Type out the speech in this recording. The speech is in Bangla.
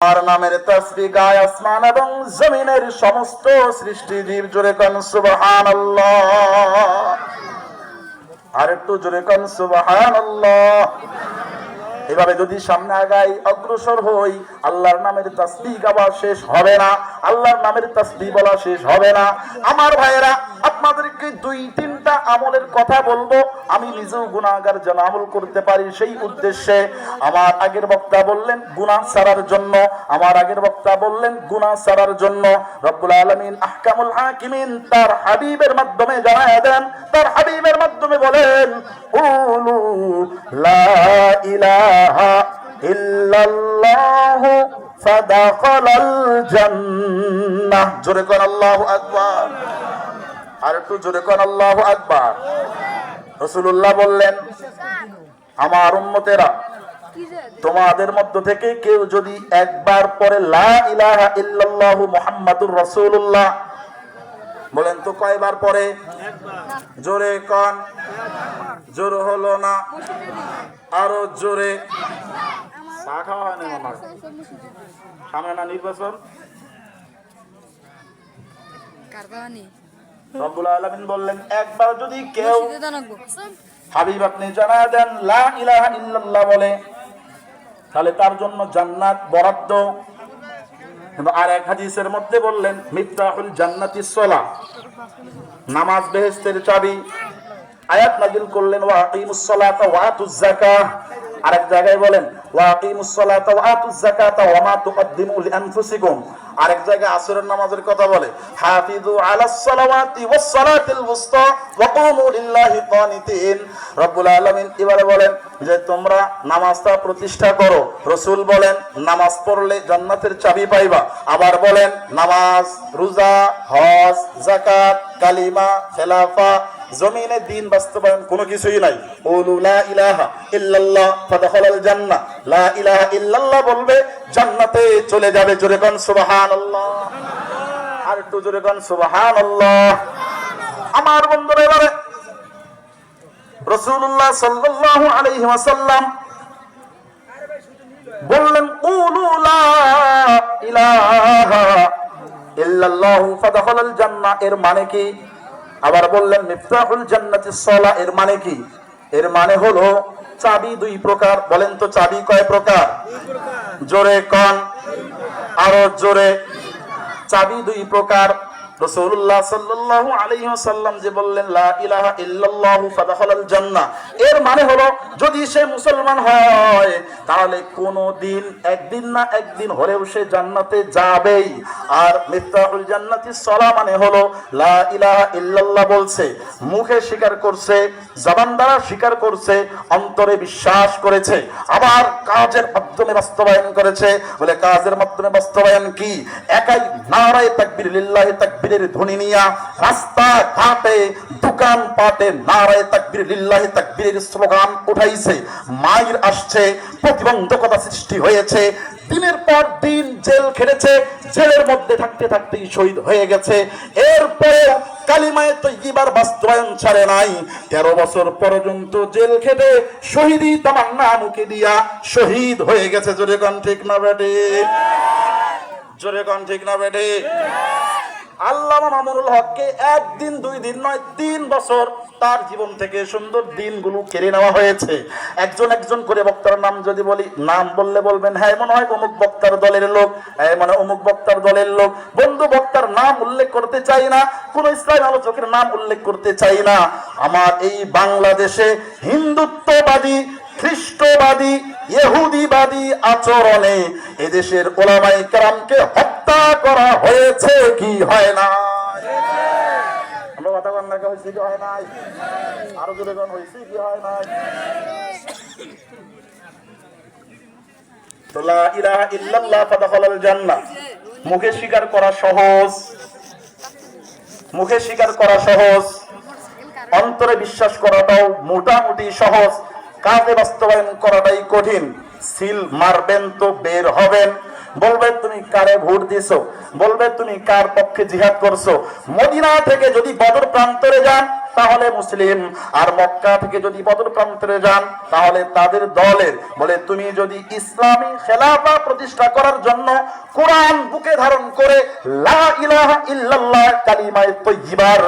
আর নামের তসবি গায় আসমান এবং জমিনের সমস্ত সৃষ্টি জীব। জোরে কন, সুবহানাল্লাহ। আর একটু জোরে কন, সুবহানাল্লাহ। এভাবে যদি সামনে আগাই, অগ্রসর হই, আল্লাহর নামের তাসবি গাওয়া শেষ হবে না, আল্লাহর নামের তাসবি বলা শেষ হবে না। আমার ভাইয়েরা, আপনাদেরকে দুই, তিনটা আমলের কথা বলব। আমি নিজেও গুণাগার যেন আমল করতে পারি সেই উদ্দেশ্যে। আমার আগের বক্তা বললেন, গুনাহ সারার জন্য। আমার আগের বক্তা বললেন, গুনাহ সারার জন্য। রব্বুল আলামিন আহকামুল হাকিমিন তার হাবিবের মাধ্যমে জানায় দেন, তার হাবিবের মাধ্যমে বলেন ফাদাখালাল জান্নাহ। জোরে আকবার। আর একটু জোরে রাসূলুল্লাহ বললেন, আমার তোমাদের মধ্য থেকে কেউ যদি একবার পরে লা ইলাহা ইল্লাল্লাহু বলেন তো কয়বার পরে জোরে কন। জোর হলো না। আরও জোরে। চা খাওয়া হয়নি হয়। সামনে না নির্বাচন? রব্বুল আলামিন বললেন একবার যদি কেউ হাবিব আপনি জানা দেন লা ইলাহা ইল্লাল্লাহ বলে তাহলে তার জন্য জান্নাত বরাদ্দ। কিন্তু আর এক হাদিসের মধ্যে বললেন মিফতাহুল জান্নাতি সলা। নামাজ বেহেস্তের চাবি। আয়াত নাজিল করলেন, ওয়া আকিমুস সালাতা ওয়া আতুজ যাকাহ আরেক জায়গায় বলেন, ওয়া আকিমুস সালাতা ওয়া আতুজ যাকাতা ওয়া মা তুকদ্দিমু আরেক জায়গায় আসরের নামাজের কথা বলে হাফিজু আলাস সালাওয়াতি ওয়াস সালাতিল ওয়া কুমু লিল্লাহি রব্বুল আলামিন এবারে বলেন যে, তোমরা নামাজটা প্রতিষ্ঠা করো। রসুল বলেন, নামাজ পড়লে জান্নাতের চাবি পাইবা। আবার বলেন, নামাজ, রোজা, হজ, যাকাত, কালিমা, খেলাফা জমিনে দিন বাস্তবায়ন কোনো কিছুই নাই। ওলু লা ইলাহা ইল্লাল্লাহ, ফাদখালাল জান্নাহ। লা ইলাহা ইল্লাল্লাহ বলবে, জান্নাতে চলে যাবে জোরে কোন সুবহানাল্লাহ। আর একটু জোরে কোন সুবহানাল্লাহ। আমার বন্ধুরা, এবারে রাসূলুল্লাহ সাল্লাল্লাহু আলাইহি ওয়াসাল্লাম বললেন, কুলু লা ইলাহা ইল্লাল্লাহু, ফাদখালাল জান্নাহ। এর মানে কি? আবার বললেন, মিফতাহুল জান্নাতি সলা এর মানে কি? এর মানে হলো, চাবি দুই প্রকার। বলেন তো, চাবি কয় প্রকার? জোরে কন। আরও জোরে। চাবি দুই প্রকার। রাসূলুল্লাহ সাল্লাল্লাহু আলাইহি ওয়াসাল্লাম যে বললেন, লা ইলাহা ইল্লাল্লাহু ফাদখালাল জান্নাহ। এর মানে হলো, যদি সে মুসলমান হয়, তাহলে কোনো দিন একদিন না একদিন হলেও সে জান্নাতে যাবেই। আর মিফতাহুল জান্নাতি সলা মানে হলো লা ইলাহা ইল্লাল্লাহ বলছে, মুখে স্বীকার করছে, জবান দ্বারা স্বীকার করছে, অন্তরে বিশ্বাস করেছে, আবার কাজের মাধ্যমে বাস্তবায়ন করেছে। বলে কাজের মাধ্যমে বাস্তবায়ন কি? একাই নারায় তাকবীর, লিল্লাহি তাকবীরের ধ্বনি নিয়া রাস্তা ঘাটে দোকান পাটে নারায় তাকবীর, লিল্লাহি তাকবীরের স্লোগান উঠাইছে। মায়ের আসছে, প্রতিবন্ধকতা সৃষ্টি হয়েছে। দিনের পর দিন জেল খেটেছে, জেলের মধ্যে থাকতে থাকতেই শহীদ হয়ে গেছে। এরপরে কালিমায় তো তৈবার বাস্তবায়ন ছাড়ে নাই। তেরো বছর পর্যন্ত জেল খেটে শহীদই তামান্না মুখে দিয়া শহীদ হয়ে গেছে। জোরে কন ঠিক না বেটে? জোরে কন ঠিক না বেটে? আল্লাহ মামুনুল হককে একদিন, দুই দিন নয়, তিন বছর তার জীবন থেকে সুন্দর দিনগুলো কেড়ে নেওয়া হয়েছে। একজন একজন করে বক্তার নাম যদি বলি, নাম বললে বলবেন হ্যাঁ মনে হয় অমুক বক্তার দলের লোক হ্যাঁ মানে অমুক বক্তার দলের লোক। বন্ধু, বক্তার নাম উল্লেখ করতে চাই না, কোন ইসলাম আলোচকের নাম উল্লেখ করতে চাই না। আমার এই বাংলাদেশে হিন্দুত্ববাদী, খ্রিস্টবাদী, ইহুদিবাদী আচরণে এদেশের ওলামাই কেরামকে হত্যা করা হয়েছে কি হয় না মুখে স্বীকার করা সহজ। মুখে স্বীকার করা সহজ। অন্তরে বিশ্বাস করাটাও মোটামুটি সহজ। কাজে বাস্তবায়ন করাটাই কঠিন। সিল মারবেন তো বের হবেন। বলবে, তুমি কারে ভোট দিছো বলবে, তুমি কার পক্ষে জিহাদ করছ? মদিনা থেকে যদি বদর প্রান্তরে যান, তাহলে মুসলিম। আর মক্কা থেকে যদি বদর প্রান্তরে যান, তাহলে তাদের দলের। বলে, তুমি যদি ইসলামী খেলাফা প্রতিষ্ঠা করার জন্য কোরআন বুকে ধারণ করে লা ইলাহা ইল্লাল্লাহ কালিমায়ে তৈয়িবার